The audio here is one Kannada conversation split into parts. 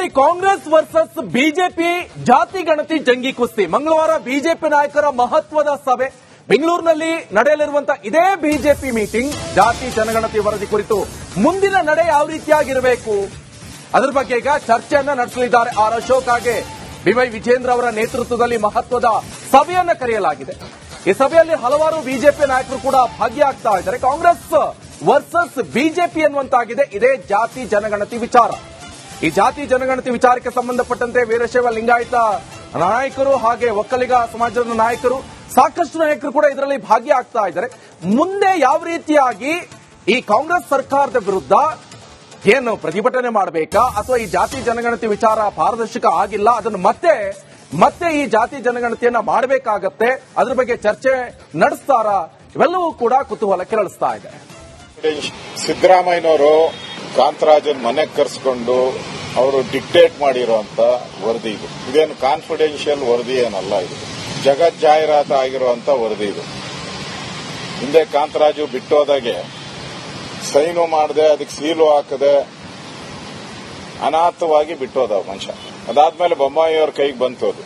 ನೋಡಿ ಕಾಂಗ್ರೆಸ್ ವರ್ಸಸ್ ಬಿಜೆಪಿ ಜಾತಿ ಗಣತಿ ಜಂಗಿ ಕುಸ್ತಿ. ಮಂಗಳವಾರ ಬಿಜೆಪಿ ನಾಯಕರ ಮಹತ್ವದ ಸಭೆ. ಬೆಂಗಳೂರಿನಲ್ಲಿ ನಡೆಯಲಿರುವಂತಹ ಇದೇ ಬಿಜೆಪಿ ಮೀಟಿಂಗ್ ಜಾತಿ ಜನಗಣತಿ ವರದಿ ಕುರಿತು. ಮುಂದಿನ ನಡೆ ಯಾವ ರೀತಿಯಾಗಿರಬೇಕು? ಅದರ ಬಗ್ಗೆ ಈಗ ಚರ್ಚೆಯನ್ನ ನಡೆಸಲಿದ್ದಾರೆ ಆರ್ ಅಶೋಕ್ ಹಾಗೆ ಬಿವೈ ವಿಜೇಂದ್ರ ಅವರ ನೇತೃತ್ವದಲ್ಲಿ ಮಹತ್ವದ ಸಭೆಯನ್ನ ಕರೆಯಲಾಗಿದೆ. ಈ ಸಭೆಯಲ್ಲಿ ಹಲವಾರು ಬಿಜೆಪಿ ನಾಯಕರು ಕೂಡ ಭಾಗಿಯಾಗ್ತಾ ಇದ್ದಾರೆ. ಕಾಂಗ್ರೆಸ್ ವರ್ಸಸ್ ಬಿಜೆಪಿ ಎನ್ನುವಂತಾಗಿದೆ. ಇದೇ ಜಾತಿ ಜನಗಣತಿ ವಿಚಾರ. ಈ ಜಾತಿ ಜನಗಣತಿ ವಿಚಾರಕ್ಕೆ ಸಂಬಂಧಪಟ್ಟಂತೆ ವೀರಶೈವ ಲಿಂಗಾಯತ ನಾಯಕರು ಹಾಗೆ ಒಕ್ಕಲಿಗ ಸಮಾಜದ ನಾಯಕರು, ಸಾಕಷ್ಟು ನಾಯಕರು ಕೂಡ ಇದರಲ್ಲಿ ಭಾಗಿಯಾಗ್ತಾ ಇದ್ದಾರೆ. ಮುಂದೆ ಯಾವ ರೀತಿಯಾಗಿ ಈ ಕಾಂಗ್ರೆಸ್ ಸರ್ಕಾರದ ವಿರುದ್ಧ ಏನು ಪ್ರತಿಭಟನೆ ಮಾಡಬೇಕಾ, ಅಥವಾ ಈ ಜಾತಿ ಜನಗಣತಿ ವಿಚಾರ ಪಾರದರ್ಶಕ ಆಗಿಲ್ಲ, ಅದನ್ನು ಮತ್ತೆ ಮತ್ತೆ ಈ ಜಾತಿ ಜನಗಣತಿಯನ್ನ ಮಾಡಬೇಕಾಗತ್ತೆ, ಅದ್ರ ಬಗ್ಗೆ ಚರ್ಚೆ ನಡೆಸ್ತಾರ, ಇವೆಲ್ಲವೂ ಕೂಡ ಕುತೂಹಲ ಕೆರಳಿಸ್ತಾ ಇದೆ. ಸಿದ್ದರಾಮಯ್ಯನವರು ಕಾಂತರಾಜನ್ ಮನೆ ಕರೆಸ್ಕೊಂಡು ಅವರು ಡಿಕ್ಟೇಟ್ ಮಾಡಿರುವಂತ ವರದಿ ಇದು. ಇದೇನು ಕಾನ್ಫಿಡೆನ್ಷಿಯಲ್ ವರದಿ ಏನಲ್ಲ ಇದು. ಜಗತ್ ಜಾಹೀರಾತು ಆಗಿರುವಂತ ವರದಿ ಇದು. ಹಿಂದೆ ಕಾಂತರಾಜು ಬಿಟ್ಟೋದಾಗೆ ಸೈನು ಮಾಡದೆ, ಅದಕ್ಕೆ ಸೀಲು ಹಾಕದೆ ಅನಾಥವಾಗಿ ಬಿಟ್ಟೋದ ಮನುಷ್ಯ. ಅದಾದ್ಮೇಲೆ ಬೊಮ್ಮಾಯಿಯವ್ರ ಕೈಗೆ ಬಂತು ಅದು.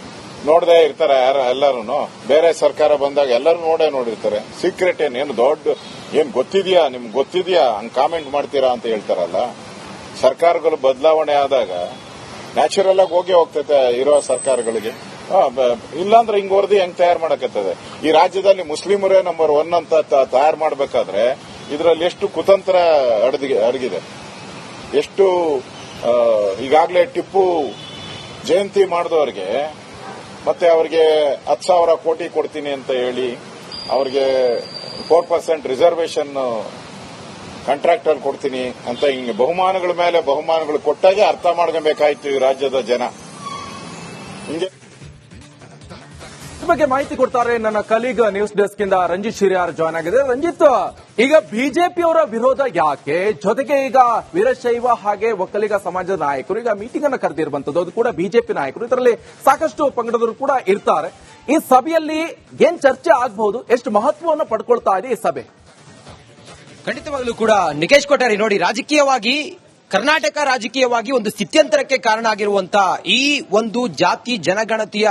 ನೋಡದೆ ಇರ್ತಾರೆ ಯಾರ ಎಲ್ಲರೂ ಬೇರೆ ಸರ್ಕಾರ ಬಂದಾಗ ಎಲ್ಲರೂ ನೋಡೇ ನೋಡಿರ್ತಾರೆ. ಸೀಕ್ರೆಟ್ ಏನು ಏನು ದೊಡ್ಡ, ಏನು ಗೊತ್ತಿದ್ಯಾ, ನಿಮ್ಗೆ ಗೊತ್ತಿದ್ಯಾ, ಹಂಗೆ ಕಾಮೆಂಟ್ ಮಾಡ್ತೀರಾ ಅಂತ ಹೇಳ್ತಾರಲ್ಲ. ಸರ್ಕಾರಗಳು ಬದಲಾವಣೆ ಆದಾಗ ನ್ಯಾಚುರಲ್ ಆಗಿ ಹೋಗಿ ಹೋಗ್ತೈತೆ ಇರೋ ಸರ್ಕಾರಗಳಿಗೆ. ಇಲ್ಲಾಂದ್ರೆ ಹಿಂಗ್ ವರದಿ ಹೆಂಗ್ ತಯಾರು ಮಾಡಕತ್ತದೆ? ಈ ರಾಜ್ಯದಲ್ಲಿ ಮುಸ್ಲಿಮರೇ ನಂಬರ್ ಒನ್ ಅಂತ ತಯಾರು ಮಾಡಬೇಕಾದ್ರೆ ಇದರಲ್ಲಿ ಎಷ್ಟು ಕುತಂತ್ರ ಅಡಗಿ, ಅಡಗಿದೆ. ಎಷ್ಟು ಈಗಾಗಲೇ ಟಿಪ್ಪು ಜಯಂತಿ ಮಾಡಿದವರಿಗೆ ಮತ್ತೆ ಅವರಿಗೆ ಹತ್ತು ಸಾವಿರ ಕೋಟಿ ಕೊಡ್ತೀನಿ ಅಂತ ಹೇಳಿ ಅವರಿಗೆ ಫೋರ್ ಪರ್ಸೆಂಟ್ ರಿಸರ್ವೇಶನ್ ಕಾಂಟ್ರಾಕ್ಟ್ ಅಲ್ಲಿ ಕೊಡ್ತೀನಿ ಅಂತ ಹಿಂಗೆ ಬಹುಮಾನಗಳ ಮೇಲೆ ಬಹುಮಾನಗಳು ಕೊಟ್ಟಾಗೆ ಅರ್ಥ ಮಾಡ್ಕೊಬೇಕಾಯ್ತು ಈ ರಾಜ್ಯದ ಜನ. ಹಿಂಗೆ ಬಗ್ಗೆ ಮಾಹಿತಿ ಕೊಡ್ತಾರೆ ನನ್ನ ಕಲೀಗ್ ನ್ಯೂಸ್ ಡೆಸ್ಕ್ ಇಂದ ರಂಜಿತ್ ಶಿರಿಯಾರ್ ಜಾಯ್ನ್ ಆಗಿದೆ ರಂಜಿತ್, ಈಗ ಬಿಜೆಪಿಯವರ ವಿರೋಧ ಯಾಕೆ? ಜೊತೆಗೆ ಈಗ ವೀರಶೈವ ಹಾಗೆ ಒಕ್ಕಲಿಗ ಸಮಾಜದ ನಾಯಕರು, ಈಗ ಮೀಟಿಂಗ್ ಅನ್ನು ಕರೆದಿರುವಂತದ್ದು, ಅದು ಕೂಡ ಬಿಜೆಪಿ ನಾಯಕರು. ಇದರಲ್ಲಿ ಸಾಕಷ್ಟು ಪಂಗಡದವರು ಕೂಡ ಇರ್ತಾರೆ. ಈ ಸಭೆಯಲ್ಲಿ ಏನ್ ಚರ್ಚೆ ಆಗಬಹುದು? ಎಷ್ಟು ಮಹತ್ವವನ್ನು ಪಡ್ಕೊಳ್ತಾ ಇದೆ ಈ ಸಭೆ? ಖಂಡಿತವಾಗ್ಲೂ ಕೂಡ ನಿಕೇಶ್ ಕೊಠಾರಿ ನೋಡಿ, ರಾಜಕೀಯವಾಗಿ, ಕರ್ನಾಟಕ ರಾಜಕೀಯವಾಗಿ ಒಂದು ಸ್ಥಿತ್ಯಂತರಕ್ಕೆ ಕಾರಣ ಆಗಿರುವಂತ ಈ ಒಂದು ಜಾತಿ ಜನಗಣತಿಯ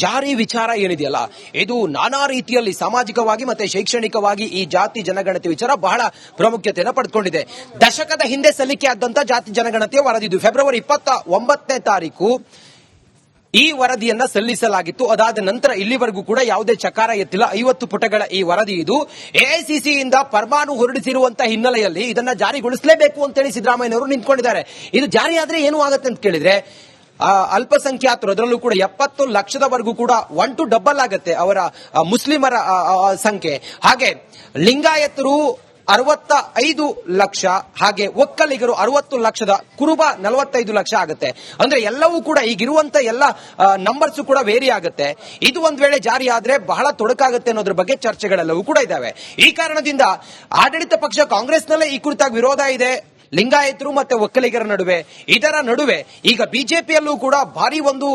ಜಾರಿ ವಿಚಾರ ಏನಿದೆಯಲ್ಲ, ಇದು ನಾನಾ ರೀತಿಯಲ್ಲಿ ಸಾಮಾಜಿಕವಾಗಿ ಮತ್ತೆ ಶೈಕ್ಷಣಿಕವಾಗಿ ಈ ಜಾತಿ ಜನಗಣತಿ ವಿಚಾರ ಬಹಳ ಪ್ರಾಮುಖ್ಯತೆಯನ್ನು ಪಡೆದುಕೊಂಡಿದೆ. ದಶಕದ ಹಿಂದೆ ಸಲ್ಲಿಕೆ ಆದಂತ ಜಾತಿ ಜನಗಣತಿಯ ವರದಿದು ಫೆಬ್ರವರಿ ಇಪ್ಪತ್ತ ಒಂಬತ್ತನೇ ತಾರೀಕು ಈ ವರದಿಯನ್ನ ಸಲ್ಲಿಸಲಾಗಿತ್ತು. ಅದಾದ ನಂತರ ಇಲ್ಲಿವರೆಗೂ ಕೂಡ ಯಾವುದೇ ಚಕಾರ ಎತ್ತಿಲ್ಲ. ಐವತ್ತು ಪುಟಗಳ ಈ ವರದಿ ಇದು. ಎಐಸಿಸಿಯಿಂದ ಪರಮಾಣು ಹೊರಡಿಸಿರುವಂತಹ ಹಿನ್ನೆಲೆಯಲ್ಲಿ ಇದನ್ನ ಜಾರಿಗೊಳಿಸಲೇಬೇಕು ಅಂತೇಳಿ ಸಿದ್ದರಾಮಯ್ಯನವರು ನಿಂತ್ಕೊಂಡಿದ್ದಾರೆ. ಇದು ಜಾರಿಯಾದ್ರೆ ಏನು ಆಗುತ್ತೆ ಅಂತ ಕೇಳಿದ್ರೆ ಅಲ್ಪಸಂಖ್ಯಾತರು ಅದರಲ್ಲೂ ಕೂಡ ಎಪ್ಪತ್ತು ಲಕ್ಷದವರೆಗೂ ಕೂಡ ಒನ್ ಟು ಡಬಲ್ ಆಗುತ್ತೆ ಅವರ ಮುಸ್ಲಿಮರ ಸಂಖ್ಯೆ. ಹಾಗೆ ಲಿಂಗಾಯತರು ಅರವತ್ತ ಐದು ಲಕ್ಷ, ಹಾಗೆ ಒಕ್ಕಲಿಗರು ಅರವತ್ತು ಲಕ್ಷದ ಕುರುಬ ನಲವತ್ತೈದು ಲಕ್ಷ ಆಗುತ್ತೆ. ಅಂದ್ರೆ ಎಲ್ಲವೂ ಕೂಡ ಈಗಿರುವಂತ ಎಲ್ಲ ನಂಬರ್ಸ್ ಕೂಡ ವೇರಿ ಆಗುತ್ತೆ. ಇದು ಒಂದ್ ವೇಳೆ ಜಾರಿ ಆದ್ರೆ ಬಹಳ ತೊಡಕಾಗುತ್ತೆ ಅನ್ನೋದ್ರ ಬಗ್ಗೆ ಚರ್ಚೆಗಳೆಲ್ಲವೂ ಕೂಡ ಇದಾವೆ. ಈ ಕಾರಣದಿಂದ ಆಡಳಿತ ಪಕ್ಷ ಕಾಂಗ್ರೆಸ್ನಲ್ಲೇ ಈ ಕುರಿತಾಗಿ ವಿರೋಧ ಇದೆ. ಲಿಂಗಾಯತರು ಮತ್ತೆ ಒಕ್ಕಲಿಗರ ನಡುವೆ. ಇದರ ನಡುವೆ ಈಗ ಬಿಜೆಪಿಯಲ್ಲೂ ಕೂಡ ಭಾರಿ ಒಂದು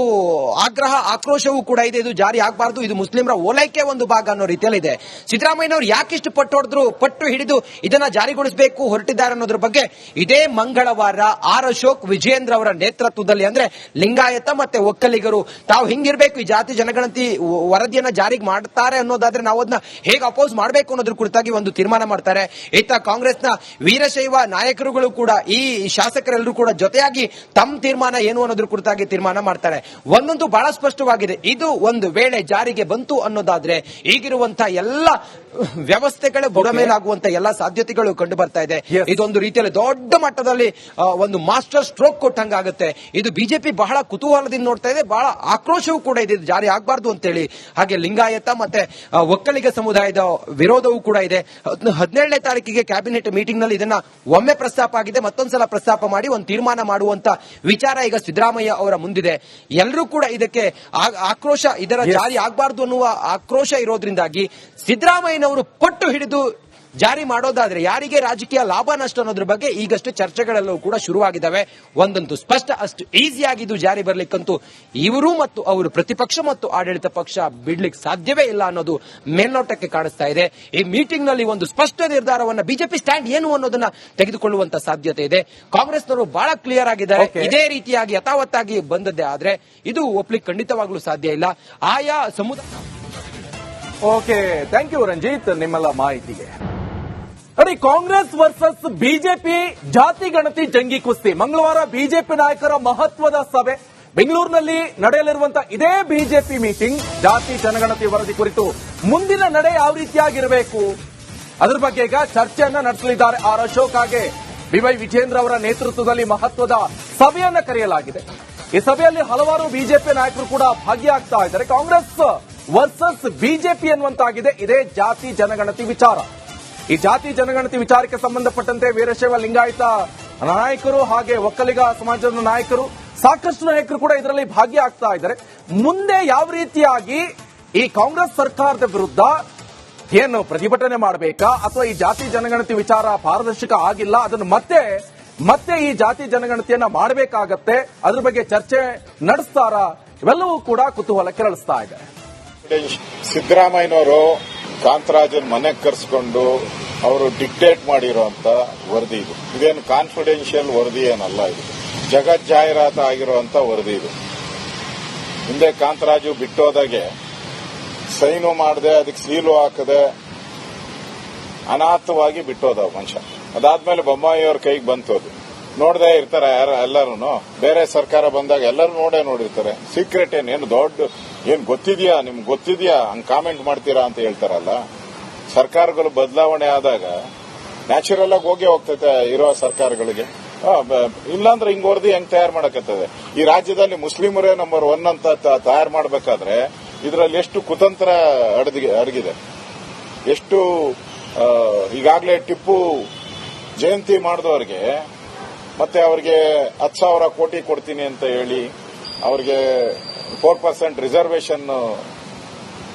ಆಗ್ರಹ, ಆಕ್ರೋಶವೂ ಕೂಡ ಇದೆ. ಇದು ಜಾರಿ ಆಗಬಾರದು. ಇದು ಮುಸ್ಲಿಮರ ಓಲೈಕೆ ಒಂದು ಭಾಗ ಅನ್ನೋ ರೀತಿಯಲ್ಲಿ ಇದೆ ಸಿದ್ದರಾಮಯ್ಯನವರು ಯಾಕಿಷ್ಟು ಪಟ್ಟು ಹೊಡೆದ್ರು? ಪಟ್ಟು ಹಿಡಿದು ಇದನ್ನ ಜಾರಿಗೊಳಿಸಬೇಕು ಹೊರಟಿದ್ದಾರೆ ಅನ್ನೋದ್ರ ಬಗ್ಗೆ ಇದೇ ಮಂಗಳವಾರ ಆರ್ ಅಶೋಕ್ ವಿಜಯೇಂದ್ರ ಅವರ ನೇತೃತ್ವದಲ್ಲಿ ಅಂದ್ರೆ ಲಿಂಗಾಯತ ಮತ್ತೆ ಒಕ್ಕಲಿಗರು. ತಾವು ಹಿಂಗಿರ್ಬೇಕು, ಈ ಜಾತಿ ಜನಗಣತಿ ವರದಿಯನ್ನ ಜಾರಿಗೆ ಮಾಡ್ತಾರೆ ಅನ್ನೋದಾದ್ರೆ ನಾವು ಅದನ್ನ ಹೇಗೆ ಅಪೋಸ್ ಮಾಡಬೇಕು ಅನ್ನೋದ್ರ ಕುರಿತಾಗಿ ಒಂದು ತೀರ್ಮಾನ ಮಾಡ್ತಾರೆ. ಇತ್ತ ಕಾಂಗ್ರೆಸ್ನ ವೀರಶೈವ ನಾಯಕರುಗಳು ಕೂಡ ಈ ಶಾಸಕರೆಲ್ಲರೂ ಕೂಡ ಜೊತೆಯಾಗಿ ತಮ್ಮ ತೀರ್ಮಾನ ಏನು ಅನ್ನೋದ್ರ ಕುರಿತಾಗಿ ತೀರ್ಮಾನ ಮಾಡ್ತಾರೆ. ಒಂದೊಂದು ಬಹಳ ಸ್ಪಷ್ಟವಾಗಿದೆ. ಇದು ಒಂದು ವೇಳೆ ಜಾರಿಗೆ ಬಂತು ಅನ್ನೋದಾದ್ರೆ ಈಗಿರುವಂತಹ ಎಲ್ಲ ವ್ಯವಸ್ಥೆಗಳು ಬುಡಮೇಲಾಗುವಂತ ಎಲ್ಲ ಸಾಧ್ಯತೆಗಳು ಕಂಡು ಬರ್ತಾ ಇದೆ. ಇದೊಂದು ರೀತಿಯಲ್ಲಿ ದೊಡ್ಡ ಮಟ್ಟದಲ್ಲಿ ಒಂದು ಮಾಸ್ಟರ್ ಸ್ಟ್ರೋಕ್ ಕೊಟ್ಟಂಗಾಗುತ್ತೆ. ಇದು ಬಿಜೆಪಿ ಬಹಳ ಕುತೂಹಲದಿಂದ ನೋಡ್ತಾ ಇದೆ. ಬಹಳ ಆಕ್ರೋಶವೂ ಕೂಡ ಇದೆ. ಇದು ಜಾರಿ ಆಗಬಾರ್ದು ಅಂತೇಳಿ. ಹಾಗೆ ಲಿಂಗಾಯತ ಮತ್ತೆ ಒಕ್ಕಲಿಗ ಸಮುದಾಯದ ವಿರೋಧವೂ ಕೂಡ ಇದೆ. ಹದ್- ಹದಿನೇಳನೇ ತಾರೀಕಿಗೆ ಕ್ಯಾಬಿನೆಟ್ ಮೀಟಿಂಗ್ನಲ್ಲಿ ಇದನ್ನ ಒಮ್ಮೆ ಪ್ರಸ್ತಾಪ ಆಗಿದೆ ಮತ್ತೊಂದ್ಸಲ ಪ್ರಸ್ತಾಪ ಮಾಡಿ ಒಂದು ತೀರ್ಮಾನ ಮಾಡುವಂತ ವಿಚಾರ ಈಗ ಸಿದ್ದರಾಮಯ್ಯ ಅವರ ಮುಂದಿದೆ ಎಲ್ಲರೂ ಕೂಡ ಇದಕ್ಕೆ ಆಕ್ರೋಶ ಇದರ. ಜಾರಿ ಆಗಬಾರ್ದು ಅನ್ನುವ ಆಕ್ರೋಶ ಇರೋದ್ರಿಂದಾಗಿ ಸಿದ್ದರಾಮಯ್ಯನವರು ಪಟ್ಟು ಹಿಡಿದು ಜಾರಿ ಮಾಡೋದಾದ್ರೆ ಯಾರಿಗೆ ರಾಜಕೀಯ ಲಾಭ ನಷ್ಟ ಅನ್ನೋದ್ರ ಬಗ್ಗೆ ಈಗಷ್ಟೇ ಚರ್ಚೆಗಳೆಲ್ಲವೂ ಕೂಡ ಶುರುವಾಗಿದ್ದಾವೆ ಒಂದಂತೂ ಸ್ಪಷ್ಟ ಅಷ್ಟು ಈಸಿಯಾಗಿ ಇದು ಜಾರಿ ಬರ್ಲಿಕ್ಕಂತೂ ಇವರು ಮತ್ತು ಅವರು ಪ್ರತಿಪಕ್ಷ ಮತ್ತು ಆಡಳಿತ ಪಕ್ಷ ಬಿಡ್ಲಿಕ್ಕೆ ಸಾಧ್ಯವೇ ಇಲ್ಲ ಅನ್ನೋದು ಮೇಲ್ನೋಟಕ್ಕೆ ಕಾಣಿಸ್ತಾ ಇದೆ. ಈ ಮೀಟಿಂಗ್ನಲ್ಲಿ ಒಂದು ಸ್ಪಷ್ಟ ನಿರ್ಧಾರವನ್ನ ಬಿಜೆಪಿ ಸ್ಟ್ಯಾಂಡ್ ಏನು ಅನ್ನೋದನ್ನ ತೆಗೆದುಕೊಳ್ಳುವಂತ ಸಾಧ್ಯತೆ ಇದೆ. ಕಾಂಗ್ರೆಸ್ನವರು ಬಹಳ ಕ್ಲಿಯರ್ ಆಗಿದ್ದಾರೆ. ಇದೇ ರೀತಿಯಾಗಿ ಯಥಾವತ್ತಾಗಿ ಬಂದದ್ದೇ ಆದ್ರೆ ಇದು ಒಪ್ಲಿಕ್ಕೆ ಖಂಡಿತವಾಗ್ಲೂ ಸಾಧ್ಯ ಇಲ್ಲ. ಆಯಾ ಸಮುದಾಯ ಓಕೆ ಥ್ಯಾಂಕ್ ಯು ರಂಜಿತ್ ನಿಮ್ಮೆಲ್ಲ ಮಾಹಿತಿಗೆ. ನೋಡಿ ಕಾಂಗ್ರೆಸ್ ವರ್ಸಸ್ ಬಿಜೆಪಿ ಜಾತಿ ಗಣತಿ ಜಂಗಿ ಕುಸ್ತಿ. ಮಂಗಳವಾರ ಬಿಜೆಪಿ ನಾಯಕರ ಮಹತ್ವದ ಸಭೆ. ಬೆಂಗಳೂರಿನಲ್ಲಿ ನಡೆಯಲಿರುವಂತಹ ಇದೇ ಬಿಜೆಪಿ ಮೀಟಿಂಗ್ ಜಾತಿ ಜನಗಣತಿ ವರದಿ ಕುರಿತು ಮುಂದಿನ ನಡೆ ಯಾವ ರೀತಿಯಾಗಿರಬೇಕು? ಅದರ ಬಗ್ಗೆ ಈಗ ಚರ್ಚೆಯನ್ನ ನಡೆಸಲಿದ್ದಾರೆ ಆರ್ ಅಶೋಕ್ ಹಾಗೆ ಬಿವೈ ವಿಜೇಂದ್ರ ಅವರ ನೇತೃತ್ವದಲ್ಲಿ ಮಹತ್ವದ ಸಭೆಯನ್ನ ಕರೆಯಲಾಗಿದೆ. ಈ ಸಭೆಯಲ್ಲಿ ಹಲವಾರು ಬಿಜೆಪಿ ನಾಯಕರು ಕೂಡ ಭಾಗಿಯಾಗ್ತಾ ಇದ್ದಾರೆ. ಕಾಂಗ್ರೆಸ್ ವರ್ಸಸ್ ಬಿಜೆಪಿ ಎನ್ನುವಂತಾಗಿದೆ. ಇದೇ ಜಾತಿ ಜನಗಣತಿ ವಿಚಾರ. ಈ ಜಾತಿ ಜನಗಣತಿ ವಿಚಾರಕ್ಕೆ ಸಂಬಂಧಪಟ್ಟಂತೆ ವೀರಶೈವ ಲಿಂಗಾಯತ ನಾಯಕರು ಹಾಗೆ ಒಕ್ಕಲಿಗ ಸಮಾಜದ ನಾಯಕರು, ಸಾಕಷ್ಟು ನಾಯಕರು ಕೂಡ ಇದರಲ್ಲಿ ಭಾಗಿಯಾಗ್ತಾ ಇದ್ದಾರೆ. ಮುಂದೆ ಯಾವ ರೀತಿಯಾಗಿ ಈ ಕಾಂಗ್ರೆಸ್ ಸರ್ಕಾರದ ವಿರುದ್ಧ ಏನು ಪ್ರತಿಭಟನೆ ಮಾಡಬೇಕಾ, ಅಥವಾ ಈ ಜಾತಿ ಜನಗಣತಿ ವಿಚಾರ ಪಾರದರ್ಶಕ ಆಗಿಲ್ಲ, ಅದನ್ನು ಮತ್ತೆ ಮತ್ತೆ ಈ ಜಾತಿ ಜನಗಣತಿಯನ್ನ ಮಾಡಬೇಕಾಗತ್ತೆ, ಅದ್ರ ಬಗ್ಗೆ ಚರ್ಚೆ ನಡೆಸ್ತಾರಾ, ಇವೆಲ್ಲವೂ ಕೂಡ ಕುತೂಹಲ ಕೆರಳಿಸ್ತಾ ಇದೆ. ಸಿದ್ದರಾಮಯ್ಯನವರು ಕಾಂತರಾಜನ್ ಮನೆ ಕರೆಸ್ಕೊಂಡು ಅವರು ಡಿಕ್ಟೇಟ್ ಮಾಡಿರುವಂತ ವರದಿ ಇದು. ಇದೇನು ಕಾನ್ಫಿಡೆನ್ಷಿಯಲ್ ವರದಿ ಏನಲ್ಲ ಇದು. ಜಗತ್ ಜಾಹೀರಾತು ಆಗಿರುವಂತ ವರದಿ ಇದು. ಹಿಂದೆ ಕಾಂತರಾಜು ಬಿಟ್ಟೋದಾಗೆ ಸೈನು ಮಾಡದೆ, ಅದಕ್ಕೆ ಸೀಲು ಹಾಕದೆ ಅನಾಥವಾಗಿ ಬಿಟ್ಟೋದ ಮನುಷ್ಯ. ಅದಾದ್ಮೇಲೆ ಬೊಮ್ಮಾಯಿ ಅವ್ರ ಕೈಗೆ ಬಂತು ಅದು. ನೋಡದೆ ಇರ್ತಾರೆ ಯಾರು ಎಲ್ಲರೂ ಬೇರೆ ಸರ್ಕಾರ ಬಂದಾಗ ಎಲ್ಲರೂ ನೋಡೇ ನೋಡಿರ್ತಾರೆ. ಸೀಕ್ರೆಟ್ ಏನು ಏನು ದೊಡ್ಡ ಏನ್ ಗೊತ್ತಿದ್ಯಾ? ನಿಮ್ಗೆ ಗೊತ್ತಿದ್ಯಾ? ಹಂಗ್ ಕಾಮೆಂಟ್ ಮಾಡ್ತೀರಾ ಅಂತ ಹೇಳ್ತಾರಲ್ಲ. ಸರ್ಕಾರಗಳು ಬದಲಾವಣೆ ಆದಾಗ ನ್ಯಾಚುರಲ್ ಆಗಿ ಹೋಗೇ ಹೋಗ್ತೈತೆ ಇರೋ ಸರ್ಕಾರಗಳಿಗೆ. ಇಲ್ಲಾಂದ್ರೆ ಹಿಂಗ್ ವರದಿ ಹೆಂಗ್ ತಯಾರು ಮಾಡಕತ್ತದೆ? ಈ ರಾಜ್ಯದಲ್ಲಿ ಮುಸ್ಲಿಮರೇ ನಂಬರ್ ಒನ್ ಅಂತ ತಯಾರು ಮಾಡಬೇಕಾದ್ರೆ ಇದರಲ್ಲಿ ಎಷ್ಟು ಕುತಂತ್ರ ಅಡಗಿ, ಅಡಗಿದೆ. ಎಷ್ಟು ಈಗಾಗಲೇ ಟಿಪ್ಪು ಜಯಂತಿ ಮಾಡಿದವರಿಗೆ ಮತ್ತೆ ಅವರಿಗೆ ಹತ್ತು ಸಾವಿರ ಕೋಟಿ ಕೊಡ್ತೀನಿ ಅಂತ ಹೇಳಿ ಅವರಿಗೆ ಫೋರ್ ಪರ್ಸೆಂಟ್ ರಿಸರ್ವೇಷನ್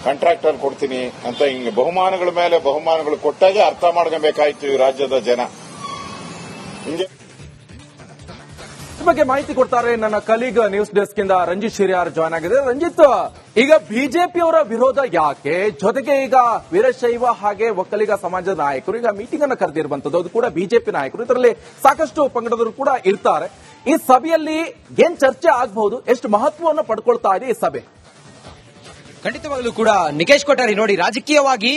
ಕಾಂಟ್ರಾಕ್ಟರ್ ಕೊಡ್ತೀನಿ ಅಂತ ಹಿಂಗೆ ಬಹುಮಾನಗಳ ಮೇಲೆ ಬಹುಮಾನಗಳು ಕೊಟ್ಟಾಗೆ ಅರ್ಥ ಮಾಡ್ಕೊಬೇಕಾಯ್ತು ಈ ರಾಜ್ಯದ ಜನ. ಬಗ್ಗೆ ಮಾಹಿತಿ ಕೊಡ್ತಾರೆ ನನ್ನ ಕಲೀಗ್ ನ್ಯೂಸ್ ಡೆಸ್ಕ್ ಇಂದ ರಂಜಿತ್ ಶಿರಿಯಾರ್ ಜಾಯ್ನ್ ಆಗಿದೆ. ರಂಜಿತ್, ಈಗ ಬಿಜೆಪಿಯವರ ವಿರೋಧ ಯಾಕೆ? ಜೊತೆಗೆ ಈಗ ವೀರಶೈವ ಹಾಗೆ ಒಕ್ಕಲಿಗ ಸಮಾಜದ ನಾಯಕರು, ಈಗ ಮೀಟಿಂಗ್ ಅನ್ನು ಕರೆದಿರುವಂತದ್ದು, ಅದು ಕೂಡ ಬಿಜೆಪಿ ನಾಯಕರು. ಇದರಲ್ಲಿ ಸಾಕಷ್ಟು ಪಂಗಡದರು ಕೂಡ ಇರ್ತಾರೆ. ಈ ಸಭೆಯಲ್ಲಿ ಏನ್ ಚರ್ಚೆ ಆಗಬಹುದು? ಎಷ್ಟು ಮಹತ್ವವನ್ನು ಪಡ್ಕೊಳ್ತಾ ಇದೆ ಈ ಸಭೆ? ಖಂಡಿತವಾಗಲೂ ಕೂಡ ನಿಕೇಶ್ ಕೊಠಾರಿ, ನೋಡಿ, ರಾಜಕೀಯವಾಗಿ,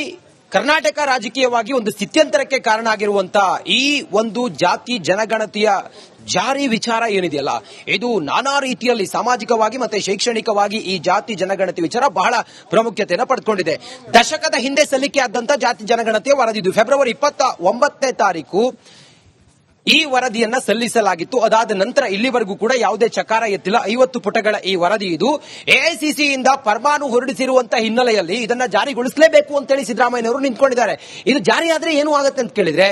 ಕರ್ನಾಟಕ ರಾಜಕೀಯವಾಗಿ ಒಂದು ಸ್ಥಿತ್ಯಂತರಕ್ಕೆ ಕಾರಣ ಆಗಿರುವಂತಹ ಈ ಒಂದು ಜಾತಿ ಜನಗಣತಿಯ ಜಾರಿ ವಿಚಾರ ಏನಿದೆಯಲ್ಲ, ಇದು ನಾನಾ ರೀತಿಯಲ್ಲಿ ಸಾಮಾಜಿಕವಾಗಿ ಮತ್ತೆ ಶೈಕ್ಷಣಿಕವಾಗಿ ಈ ಜಾತಿ ಜನಗಣತಿ ವಿಚಾರ ಬಹಳ ಪ್ರಾಮುಖ್ಯತೆಯನ್ನು ಪಡೆದುಕೊಂಡಿದೆ. ದಶಕದ ಹಿಂದೆ ಸಲ್ಲಿಕೆ ಆದಂತ ಜಾತಿ ಜನಗಣತಿಯ ವರದಿದು ಫೆಬ್ರವರಿ ಇಪ್ಪತ್ತ ಒಂಬತ್ತನೇ ತಾರೀಕು ಈ ವರದಿಯನ್ನ ಸಲ್ಲಿಸಲಾಗಿತ್ತು. ಅದಾದ ನಂತರ ಇಲ್ಲಿವರೆಗೂ ಕೂಡ ಯಾವುದೇ ಚಕಾರ ಎತ್ತಿಲ್ಲ. ಐವತ್ತು ಪುಟಗಳ ಈ ವರದಿ ಇದು. ಎಐಸಿಸಿಯಿಂದ ಪರಮಾಣು ಹೊರಡಿಸಿರುವಂತಹ ಹಿನ್ನೆಲೆಯಲ್ಲಿ ಇದನ್ನ ಜಾರಿಗೊಳಿಸಲೇಬೇಕು ಅಂತೇಳಿ ಸಿದ್ದರಾಮಯ್ಯನವರು ನಿಂತ್ಕೊಂಡಿದ್ದಾರೆ. ಇದು ಜಾರಿಯಾದ್ರೆ ಏನು ಆಗುತ್ತೆ ಅಂತ ಕೇಳಿದ್ರೆ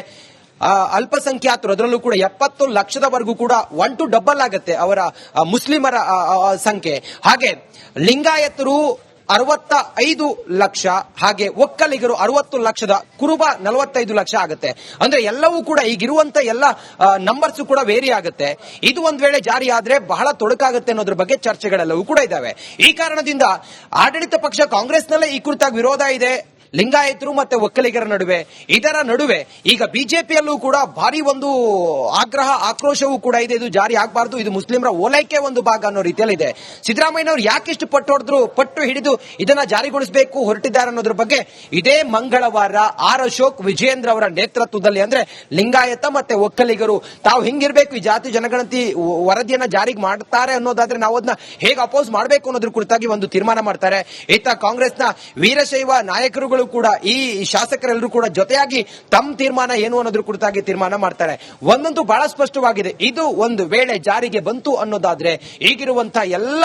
ಅಲ್ಪಸಂಖ್ಯಾತರು, ಅದರಲ್ಲೂ ಕೂಡ ಎಪ್ಪತ್ತು ಲಕ್ಷದವರೆಗೂ ಕೂಡ ಒನ್ ಟು ಡಬಲ್ ಆಗುತ್ತೆ ಅವರ ಮುಸ್ಲಿಮರ ಸಂಖ್ಯೆ. ಹಾಗೆ, ಲಿಂಗಾಯತರು ಅರವತ್ತ ಐದು ಲಕ್ಷ, ಹಾಗೆ ಒಕ್ಕಲಿಗರು ಅರವತ್ತು ಲಕ್ಷದ ಕುರುಬ ನಲವತ್ತೈದು ಲಕ್ಷ ಆಗುತ್ತೆ. ಅಂದ್ರೆ ಎಲ್ಲವೂ ಕೂಡ ಈಗಿರುವಂತ ಎಲ್ಲ ನಂಬರ್ಸ್ ಕೂಡ ವೇರಿ ಆಗುತ್ತೆ. ಇದು ಒಂದ್ ವೇಳೆ ಜಾರಿ ಆದ್ರೆ ಬಹಳ ತೊಡಕಾಗುತ್ತೆ ಅನ್ನೋದ್ರ ಬಗ್ಗೆ ಚರ್ಚೆಗಳೆಲ್ಲವೂ ಕೂಡ ಇದಾವೆ ಈ ಕಾರಣದಿಂದ ಆಡಳಿತ ಪಕ್ಷ ಕಾಂಗ್ರೆಸ್ನಲ್ಲೇ ಈ ಕುರಿತಾಗಿ ವಿರೋಧ ಇದೆ. ಲಿಂಗಾಯತರು ಮತ್ತೆ ಒಕ್ಕಲಿಗರ ನಡುವೆ. ಇದರ ನಡುವೆ ಈಗ ಬಿಜೆಪಿಯಲ್ಲೂ ಕೂಡ ಭಾರಿ ಒಂದು ಆಗ್ರಹ, ಆಕ್ರೋಶವೂ ಕೂಡ ಇದೆ. ಇದು ಜಾರಿ ಆಗಬಾರದು. ಇದು ಮುಸ್ಲಿಮರ ಓಲೈಕೆ ಒಂದು ಭಾಗ ಅನ್ನೋ ರೀತಿಯಲ್ಲಿ ಇದೆ ಸಿದ್ದರಾಮಯ್ಯನವರು ಯಾಕಿಷ್ಟು ಪಟ್ಟು ಹೊಡೆದ್ರು? ಪಟ್ಟು ಹಿಡಿದು ಇದನ್ನ ಜಾರಿಗೊಳಿಸಬೇಕು, ಹೊರಟಿದ್ದಾರೆ ಅನ್ನೋದ್ರ ಬಗ್ಗೆ ಇದೇ ಮಂಗಳವಾರ ಆರ್ ಅಶೋಕ್ ವಿಜಯೇಂದ್ರ ಅವರ ನೇತೃತ್ವದಲ್ಲಿ ಅಂದ್ರೆ ಲಿಂಗಾಯತ ಮತ್ತೆ ಒಕ್ಕಲಿಗರು. ತಾವು ಹಿಂಗಿರ್ಬೇಕು, ಈ ಜಾತಿ ಜನಗಣತಿ ವರದಿಯನ್ನ ಜಾರಿಗೆ ಮಾಡ್ತಾರೆ ಅನ್ನೋದಾದ್ರೆ ನಾವು ಅದನ್ನ ಹೇಗೆ ಅಪೋಸ್ ಮಾಡಬೇಕು ಅನ್ನೋದ್ರ ಕುರಿತಾಗಿ ಒಂದು ತೀರ್ಮಾನ ಮಾಡ್ತಾರೆ. ಇತ್ತ ಕಾಂಗ್ರೆಸ್ನ ವೀರಶೈವ ನಾಯಕರುಗಳು ಕೂಡ ಈ ಶಾಸಕರೆಲ್ಲರೂ ಕೂಡ ಜೊತೆಯಾಗಿ ತಮ್ಮ ತೀರ್ಮಾನ ಏನು ಅನ್ನೋದ್ರ ಕುರಿತಾಗಿ ತೀರ್ಮಾನ ಮಾಡ್ತಾರೆ. ಒಂದಂತೂ ಬಹಳ ಸ್ಪಷ್ಟವಾಗಿದೆ. ಇದು ಒಂದು ವೇಳೆ ಜಾರಿಗೆ ಬಂತು ಅನ್ನೋದಾದ್ರೆ ಈಗಿರುವಂತಹ ಎಲ್ಲ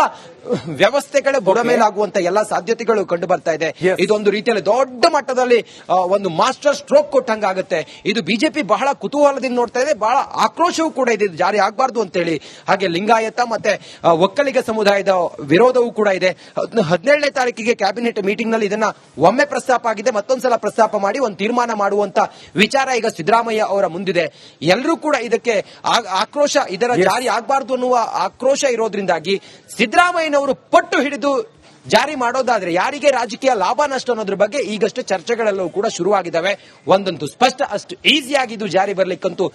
ವ್ಯವಸ್ಥೆಗಳೇ ಬುಡಮೇಲಾಗುವಂತ ಎಲ್ಲ ಸಾಧ್ಯತೆಗಳು ಕಂಡು ಬರ್ತಾ ಇದೆ ಇದೊಂದು ರೀತಿಯಲ್ಲಿ ದೊಡ್ಡ ಮಟ್ಟದಲ್ಲಿ ಒಂದು ಮಾಸ್ಟರ್ ಸ್ಟ್ರೋಕ್ ಕೊಟ್ಟಂಗಾಗುತ್ತೆ. ಇದು ಬಿಜೆಪಿ ಬಹಳ ಕುತೂಹಲದಿಂದ ನೋಡ್ತಾ ಇದೆ. ಬಹಳ ಆಕ್ರೋಶವೂ ಕೂಡ ಇದೆ. ಜಾರಿ ಆಗಬಾರ್ದು ಅಂತೇಳಿ. ಹಾಗೆ ಲಿಂಗಾಯತ ಮತ್ತೆ ಒಕ್ಕಲಿಗ ಸಮುದಾಯದ ವಿರೋಧವೂ ಕೂಡ ಇದೆ. ಹದ್- ಹದಿನೇಳನೇ ತಾರೀಕಿಗೆ ಕ್ಯಾಬಿನೆಟ್ ಮೀಟಿಂಗ್ನಲ್ಲಿ ಇದನ್ನ ಒಮ್ಮೆ ಪ್ರಸ್ತಾಪ ಆಗಿದೆ ಮತ್ತೊಂದ್ಸಲ ಪ್ರಸ್ತಾಪ ಮಾಡಿ ಒಂದು ತೀರ್ಮಾನ ಮಾಡುವಂತ ವಿಚಾರ ಈಗ ಸಿದ್ದರಾಮಯ್ಯ ಅವರ ಮುಂದಿದೆ. ಎಲ್ಲರೂ ಕೂಡ ಇದಕ್ಕೆ ಆಕ್ರೋಶ ಇದರ ಜಾರಿ ಆಗಬಾರ್ದು ಅನ್ನುವ ಆಕ್ರೋಶ ಇರೋದ್ರಿಂದಾಗಿ ಸಿದ್ದರಾಮಯ್ಯನವರು ಪಟ್ಟು ಹಿಡಿದು ಜಾರಿ ಮಾಡೋದಾದ್ರೆ ಯಾರಿಗೆ ರಾಜಕೀಯ ಲಾಭ ನಷ್ಟ ಅನ್ನೋದ್ರ ಬಗ್ಗೆ ಈಗಷ್ಟೇ ಚರ್ಚೆಗಳೆಲ್ಲವೂ ಕೂಡ ಶುರುವಾಗಿದ್ದಾವೆ ಒಂದಂತೂ ಸ್ಪಷ್ಟ ಅಷ್ಟು ಈಸಿಯಾಗಿ ಇದು ಜಾರಿ ಬರ್ಲಿಕ್ಕಂತೂ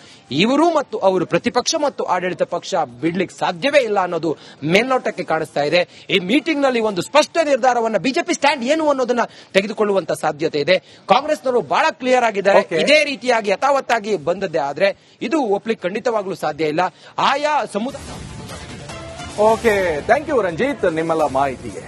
ಇವರು ಮತ್ತು ಅವರು ಪ್ರತಿಪಕ್ಷ ಮತ್ತು ಆಡಳಿತ ಪಕ್ಷ ಬಿಡ್ಲಿಕ್ಕೆ ಸಾಧ್ಯವೇ ಇಲ್ಲ ಅನ್ನೋದು ಮೇಲ್ನೋಟಕ್ಕೆ ಕಾಣಿಸ್ತಾ ಇದೆ. ಈ ಮೀಟಿಂಗ್ನಲ್ಲಿ ಒಂದು ಸ್ಪಷ್ಟ ನಿರ್ಧಾರವನ್ನ ಬಿಜೆಪಿ ಸ್ಟ್ಯಾಂಡ್ ಏನು ಅನ್ನೋದನ್ನ ತೆಗೆದುಕೊಳ್ಳುವಂತ ಸಾಧ್ಯತೆ ಇದೆ. ಕಾಂಗ್ರೆಸ್ನವರು ಬಹಳ ಕ್ಲಿಯರ್ ಆಗಿದ್ದಾರೆ. ಇದೇ ರೀತಿಯಾಗಿ ಯಥಾವತ್ತಾಗಿ ಬಂದದ್ದೇ ಆದ್ರೆ ಇದು ಒಪ್ಲಿಕ್ಕೆ ಖಂಡಿತವಾಗ್ಲೂ ಸಾಧ್ಯ ಇಲ್ಲ. ಆಯಾ ಸಮುದಾಯ ಓಕೆ ಥ್ಯಾಂಕ್ ಯು ರಂಜಿತ್ ನಿಮ್ಮೆಲ್ಲ ಮಾಹಿತಿಗೆ.